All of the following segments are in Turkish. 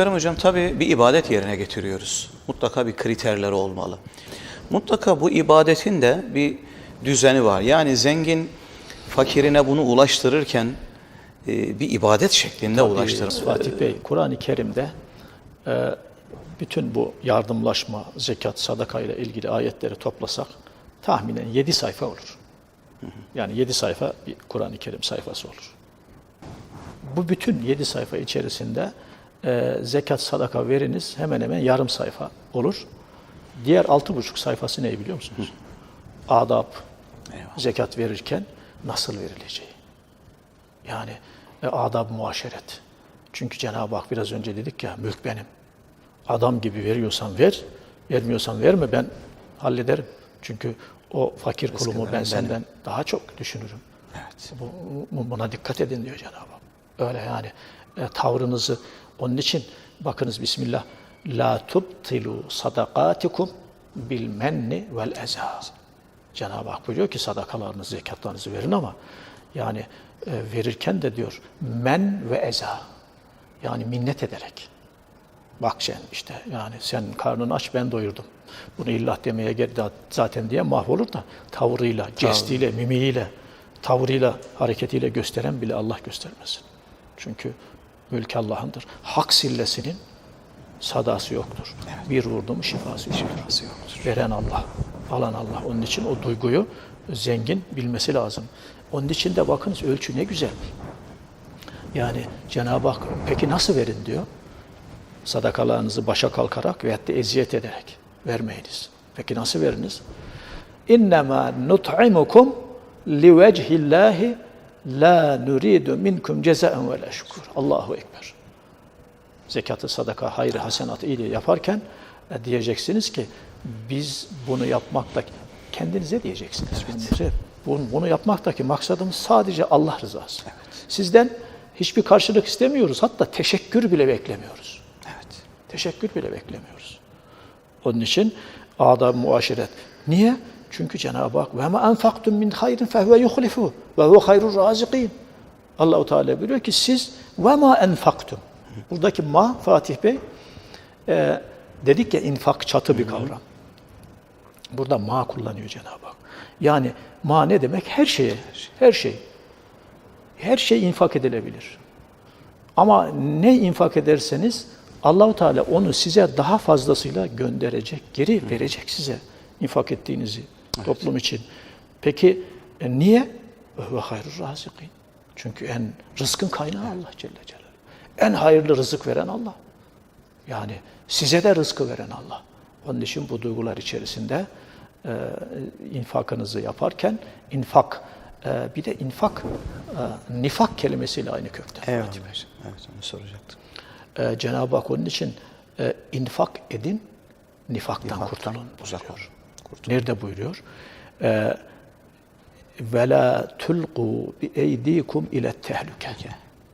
muhterem hocam tabii bir ibadet yerine getiriyoruz. Mutlaka bir kriterleri olmalı. Mutlaka bu ibadetin de bir düzeni var. Yani zengin fakirine bunu ulaştırırken e, bir ibadet şeklinde ulaştırır. Fatih Bey, Kur'an-ı Kerim'de e, bütün bu yardımlaşma, zekat, sadaka ile ilgili ayetleri toplasak tahminen 7 sayfa olur. Yani 7 sayfa bir Kur'an-ı Kerim sayfası olur. Bu bütün 7 sayfa içerisinde e, zekat, sadaka veriniz hemen hemen yarım sayfa olur. Diğer 6,5 sayfası ne biliyor musunuz? Adab, zekat verirken nasıl verileceği. Yani e, adab muaşeret. Çünkü Cenab-ı Hak biraz önce dedik ya mülk benim. Adam gibi veriyorsan ver, vermiyorsan verme ben hallederim. Çünkü o fakir kulumu ben senden daha çok düşünürüm. Evet. Bu, bu- buna dikkat edin diyor Cenab-ı Hak. Öyle yani e, tavrınızı onun için bakınız Bismillah la tubtilu sadakatikum bil menni vel eza. Cenab-ı Hak buyuruyor ki sadakalarınızı, zekatlarınızı verin ama yani e, verirken de diyor men ve eza. Yani minnet ederek. Bak sen işte yani sen karnını aç ben doyurdum. Bunu illah demeye gel zaten diye mahvolur da tavrıyla, gestiyle, mimiğiyle, tavrıyla, hareketiyle gösteren bile Allah göstermesin. Çünkü mülk Allah'ındır. Hak sillesinin sadası yoktur. Bir vurdu mu şifası yoktur. Veren Allah, alan Allah. Onun için o duyguyu zengin bilmesi lazım. Onun için de bakınız ölçü ne güzel. Yani Cenab-ı Hak peki nasıl verin diyor. Sadakalarınızı başa kalkarak veyahut da eziyet ederek vermeyiniz. Peki nasıl veriniz? İnnemâ nut'imukum livecihillahi la nuridu minkum cezaen ve la şukur. Allahu Ekber. Zekatı, sadaka, hayrı, hasenatı, iyiliği yaparken e, diyeceksiniz ki biz bunu yapmakta kendinize diyeceksiniz. Bunu, bunu, bunu yapmaktaki maksadımız sadece Allah rızası. Sizden hiçbir karşılık istemiyoruz. Hatta teşekkür bile beklemiyoruz. Evet. Teşekkür bile beklemiyoruz. Onun için adab muaşeret. Niye? Çünkü Cenab-ı Hak ve ma enfaktum min hayrin fehuve yuhlifu ve huve hayrur razikin. Allahu Teala buyuruyor ki siz ve ma enfaktum. Buradaki ma Fatih Bey e, dedik ya infak çatı bir kavram. Burada ma kullanıyor Cenab-ı Hak. Yani ma ne demek? Her şeye, her şey. Her şey infak edilebilir. Ama ne infak ederseniz Allahu Teala onu size daha fazlasıyla gönderecek, geri verecek size infak ettiğinizi toplum için. Peki e, niye? Ve hayrur razikin. Çünkü en rızkın kaynağı Allah Celle Celaluhu. En hayırlı rızık veren Allah. Yani size de rızkı veren Allah. Onun için bu duygular içerisinde e, infakınızı yaparken infak e, bir de infak e, nifak kelimesiyle aynı kökten. Hocam. Evet onu soracaktım. E, Cenab-ı Hak onun için e, infak edin, nifaktan, kurtulun. uzak buyuruyor. Olun. Nerede buyuruyor? E, ve la tulqu bi eydikum ile tehlike.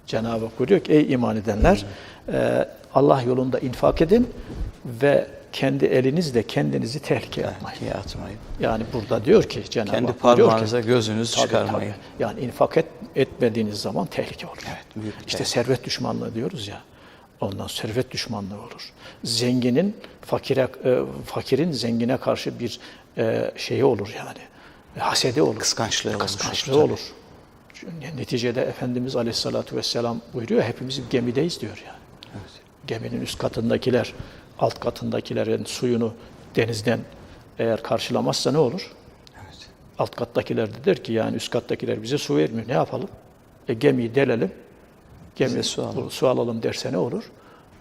Cenab-ı Hak buyuruyor ki ey iman edenler e, Allah yolunda infak edin ve kendi elinizle kendinizi tehlikeye atmayın. Atmayın. Yani burada diyor ki Cenab-ı Kendi ki, parmağınıza gözünüz Tabii, çıkarmayın. tabii. Yani infak et, etmediğiniz zaman tehlike olur. Evet, büyük işte tehlike. servet düşmanlığı diyoruz ya. Ondan servet düşmanlığı olur. Zenginin fakire e, fakirin zengine karşı bir e, şeyi olur yani. E, hasedi olur. Kıskançlığı Kıskançlığı olur, olur. Çünkü Neticede Efendimiz Aleyhisselatü Vesselam buyuruyor hepimiz bir gemideyiz diyor yani. Geminin üst katındakiler alt katındakilerin suyunu denizden eğer karşılamazsa ne olur? Evet. Alt kattakiler de der ki yani üst kattakiler bize su vermiyor. Ne yapalım? E, gemiyi delelim. Gemi su alalım. su alalım derse ne olur?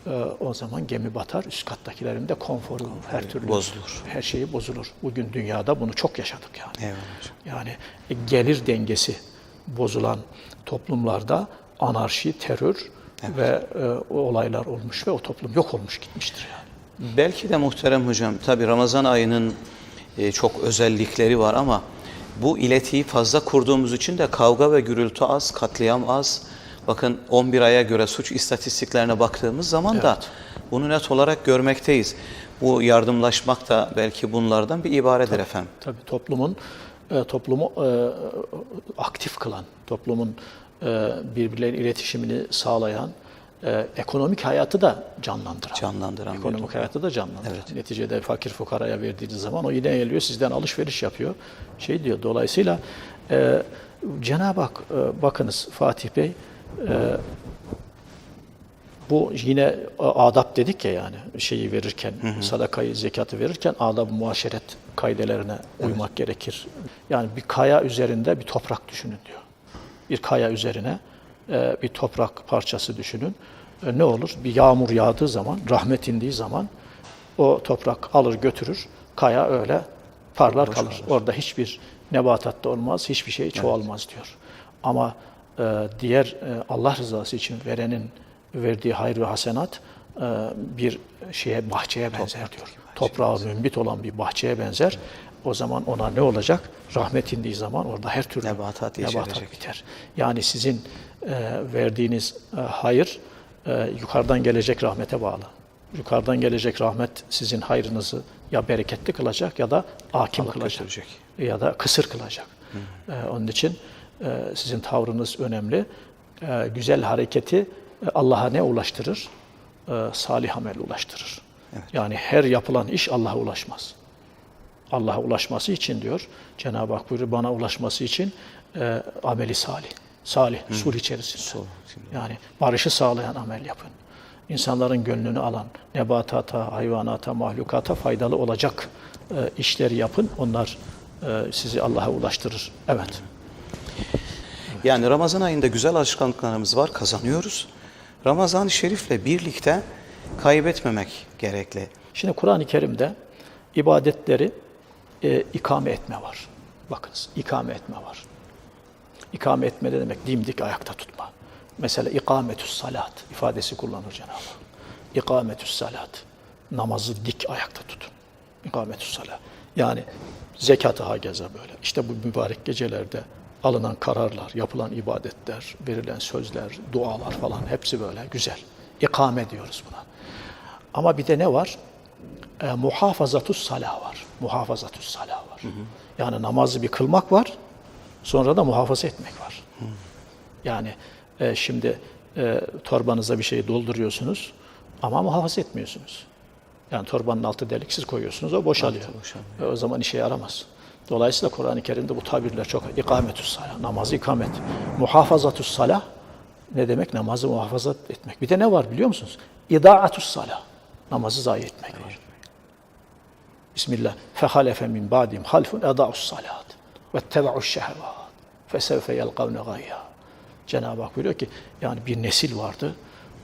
E, o zaman gemi batar. Üst kattakilerin de konforu, her türlü bozulur. Her şeyi bozulur. Bugün dünyada bunu çok yaşadık yani. Eyvallah. Yani e, gelir dengesi bozulan toplumlarda anarşi, terör ve e, o olaylar olmuş ve o toplum yok olmuş gitmiştir yani. Belki de muhterem hocam, tabi Ramazan ayının e, çok özellikleri var ama bu iletiyi fazla kurduğumuz için de kavga ve gürültü az, katliam az. Bakın 11 aya göre suç istatistiklerine baktığımız zaman da bunu net olarak görmekteyiz. Bu yardımlaşmak da belki bunlardan bir ibaredir efendim. Tabii toplumun e, toplumu e, aktif kılan, toplumun e, birbirleriyle iletişimini sağlayan, e, ekonomik hayatı da canlandıran. Canlandıran Ekonomik hayatı da canlandıran. Neticede fakir fukaraya verdiğiniz zaman o yine geliyor sizden alışveriş yapıyor. Şey diyor dolayısıyla e, Cenab-ı Hak e, bakınız Fatih Bey e, bu yine adab dedik ya yani şeyi verirken, sadakayı, zekatı verirken adab muaşeret kaidelerine uymak gerekir. Yani bir kaya üzerinde bir toprak düşünün diyor. Bir kaya üzerine e, bir toprak parçası düşünün. E, ne olur? Bir yağmur yağdığı zaman, rahmet indiği zaman o toprak alır götürür. Kaya öyle parlar kalır. Orada hiçbir nebatat da olmaz, hiçbir şey çoğalmaz diyor. Ama e, diğer Allah rızası için verenin verdiği hayır ve hasenat bir şeye bahçeye benzer diyor. Toprağı mümbit olan bir bahçeye benzer. O zaman ona ne olacak? Rahmet indiği zaman orada her türlü Nebatat nebatat biter. Yani sizin verdiğiniz hayır yukarıdan gelecek rahmete bağlı. Yukarıdan gelecek rahmet sizin hayrınızı ya bereketli kılacak ya da hakim Alıp kılacak. götürecek. Ya da kısır kılacak. E, onun için sizin tavrınız önemli. E, güzel hareketi e, Allah'a ne ulaştırır? E, salih amel ulaştırır. Yani her yapılan iş Allah'a ulaşmaz. Allah'a ulaşması için diyor Cenab-ı Hak buyuruyor bana ulaşması için e, ameli salih. Salih, sul içerisinde. Yani barışı sağlayan amel yapın. İnsanların gönlünü alan, nebatata, hayvanata, mahlukata faydalı olacak e, işleri yapın. Onlar e, sizi Allah'a ulaştırır. Evet. Yani Ramazan ayında güzel alışkanlıklarımız var, kazanıyoruz. Ramazan-ı Şerif'le birlikte kaybetmemek gerekli. Şimdi Kur'an-ı Kerim'de ibadetleri e, ikame etme var. Bakınız ikame etme var. İkame etme ne demek? Dimdik ayakta tutma. Mesela ikametüs salat ifadesi kullanır Cenab-ı Hak. İkametüs salat. Namazı dik ayakta tutun. İkametüs salat. Yani zekatı hageze böyle. İşte bu mübarek gecelerde alınan kararlar, yapılan ibadetler, verilen sözler, dualar falan hepsi böyle güzel. İkame diyoruz buna. Ama bir de ne var? E, muhafazatus salah var. Muhafazatus salah var. Yani namazı bir kılmak var, sonra da muhafaza etmek var. Yani e, şimdi e, torbanıza bir şey dolduruyorsunuz ama muhafaza etmiyorsunuz. Yani torbanın altı delik siz koyuyorsunuz, o boşalıyor. E, o zaman işe yaramaz. Dolayısıyla Kur'an-ı Kerim'de bu tabirler çok. İkametüs salah, namazı ikamet. Muhafazatus salah ne demek? Namazı muhafaza etmek. Bir de ne var biliyor musunuz? İdaatus salah. Namazı zayi etmek var. Bismillah. فَخَلَفَ مِنْ بَعْدِهِمْ خَلْفٌ اَدَاءُ الصَّلَاةِ وَاتَّبَعُوا الشَّهَوَاتِ فَسَوْفَ يَلْقَوْنَ غَيَّا Cenab-ı Hak buyuruyor ki yani bir nesil vardı,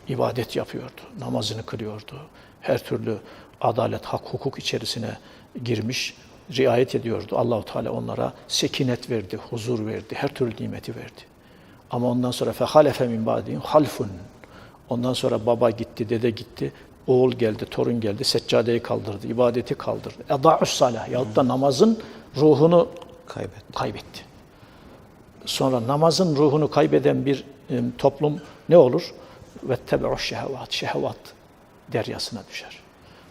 ibadet yapıyordu, namazını kılıyordu. Her türlü adalet, hak, hukuk içerisine girmiş, riayet ediyordu. Allahu Teala onlara sekinet verdi, huzur verdi, her türlü nimeti verdi. Ama ondan sonra fehalefe min ba'dihim halfun. Ondan sonra baba gitti, dede gitti, oğul geldi, torun geldi, seccadeyi kaldırdı, ibadeti kaldırdı. Eda'us salah yahut da namazın ruhunu Kaybet. kaybetti. Sonra namazın ruhunu kaybeden bir toplum ne olur? Ve tebe'u şehvat, şehvat deryasına düşer.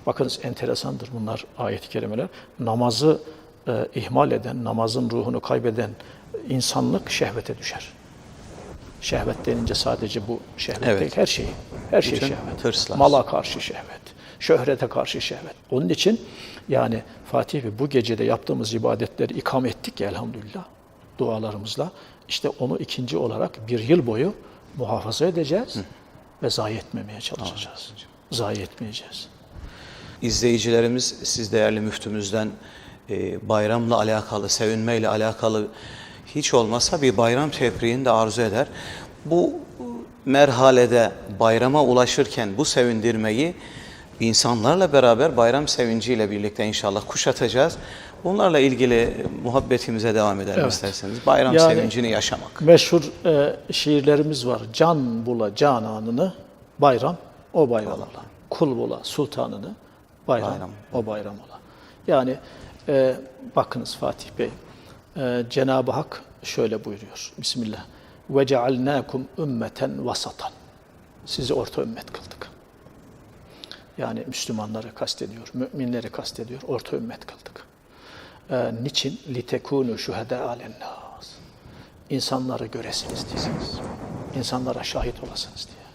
Bakınız enteresandır bunlar ayet-i kerimeler. Namazı e, ihmal eden, namazın ruhunu kaybeden insanlık şehvete düşer. Şehvet denince sadece bu şehvet Evet. değil, her şey. Her şey Bütün şehvet. hırslar. Mala karşı şehvet, şöhrete karşı şehvet. Onun için yani Fatih Bey bu gecede yaptığımız ibadetleri ikame ettik ya elhamdülillah dualarımızla. İşte onu ikinci olarak bir yıl boyu muhafaza edeceğiz ve zayi etmemeye çalışacağız. Zayi etmeyeceğiz. İzleyicilerimiz siz değerli müftümüzden e, bayramla alakalı, sevinmeyle alakalı hiç olmasa bir bayram tebriğini de arzu eder. Bu merhalede bayrama ulaşırken bu sevindirmeyi insanlarla beraber bayram sevinciyle birlikte inşallah kuşatacağız. Bunlarla ilgili muhabbetimize devam edelim Evet. isterseniz. Bayram Yani- sevincini yaşamak. Meşhur e, şiirlerimiz var. Can bula cananını bayram o bayram ola. Kul bula sultanını bayram, Bayram. o bayram ola. Yani e, bakınız Fatih Bey e, Cenab-ı Hak şöyle buyuruyor. Bismillah. Ve cealnakum ümmeten vasatan. Sizi orta ümmet kıldık. Yani Müslümanları kastediyor, müminleri kastediyor, orta ümmet kıldık. Ee, niçin? litekunu şuhada alennas. İnsanları göresiniz diyesiniz. İnsanlara şahit olasınız diye.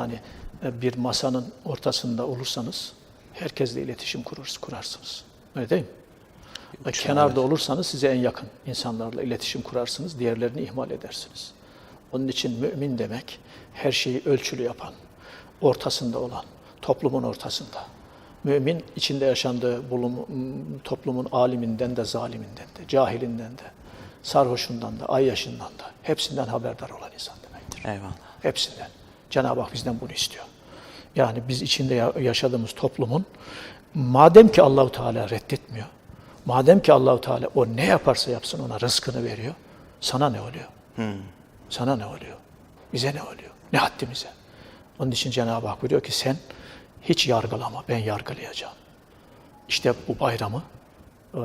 Yani e, bir masanın ortasında olursanız herkesle iletişim kururuz, kurarsınız. Öyle değil mi? Ve kenarda olursanız size en yakın insanlarla iletişim kurarsınız, diğerlerini ihmal edersiniz. Onun için mümin demek her şeyi ölçülü yapan, ortasında olan, toplumun ortasında. Mümin içinde yaşandığı bulun, toplumun aliminden de zaliminden de, cahilinden de, sarhoşundan da, ayyaşından da hepsinden haberdar olan insan demektir. Eyvallah. Hepsinden. Cenab-ı Hak bizden bunu istiyor. Yani biz içinde ya- yaşadığımız toplumun madem ki Allahu Teala reddetmiyor, madem ki Allahu Teala o ne yaparsa yapsın ona rızkını veriyor, sana ne oluyor? Sana ne oluyor? Bize ne oluyor? Ne haddimize? Onun için Cenab-ı Hak buyuruyor ki sen hiç yargılama, ben yargılayacağım. İşte bu bayramı e,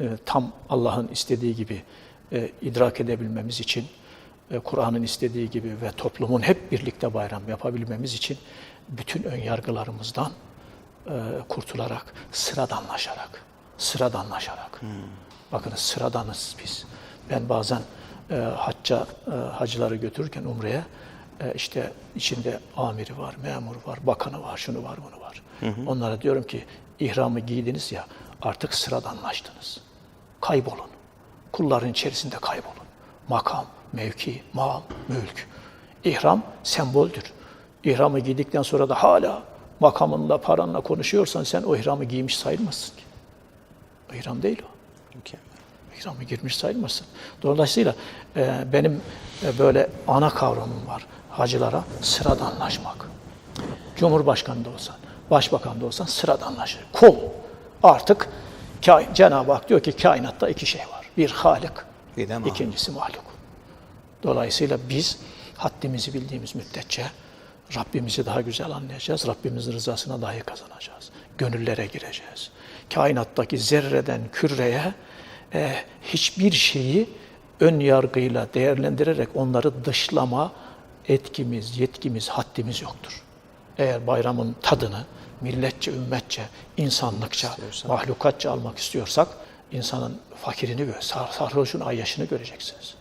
e, tam Allah'ın istediği gibi e, idrak edebilmemiz için, e, Kur'an'ın istediği gibi ve toplumun hep birlikte bayram yapabilmemiz için bütün ön yargılarımızdan e, kurtularak, sıradanlaşarak, sıradanlaşarak. Bakınız sıradanız biz. Ben bazen e, hacca, e, hacıları götürürken Umre'ye e, işte içinde amiri var, memur var, bakanı var, şunu var, bunu var. Onlara diyorum ki ihramı giydiniz ya artık sıradanlaştınız. Kaybolun. Kulların içerisinde kaybolun. Makam, mevki, mal, mülk. İhram semboldür. İhramı giydikten sonra da hala makamınla, paranla konuşuyorsan sen o ihramı giymiş sayılmazsın ki. O ihram değil o. Mükemmel. İhramı girmiş sayılmazsın. Dolayısıyla e, benim e, böyle ana kavramım var hacılara sıradanlaşmak. Cumhurbaşkanı da olsan, başbakan da olsan sıradanlaşır. Kul. Artık Cenab-ı Hak diyor ki kainatta iki şey var. Bir Halik, Bir de mahluk. ikincisi mahluk. Dolayısıyla biz haddimizi bildiğimiz müddetçe Rabbimizi daha güzel anlayacağız. Rabbimizin rızasına daha iyi kazanacağız. Gönüllere gireceğiz. Kainattaki zerreden küreye e, hiçbir şeyi ön yargıyla değerlendirerek onları dışlama etkimiz, yetkimiz, haddimiz yoktur. Eğer bayramın tadını milletçe, ümmetçe, insanlıkça, mahlukatça almak istiyorsak insanın fakirini, sarhoşun ayyaşını göreceksiniz.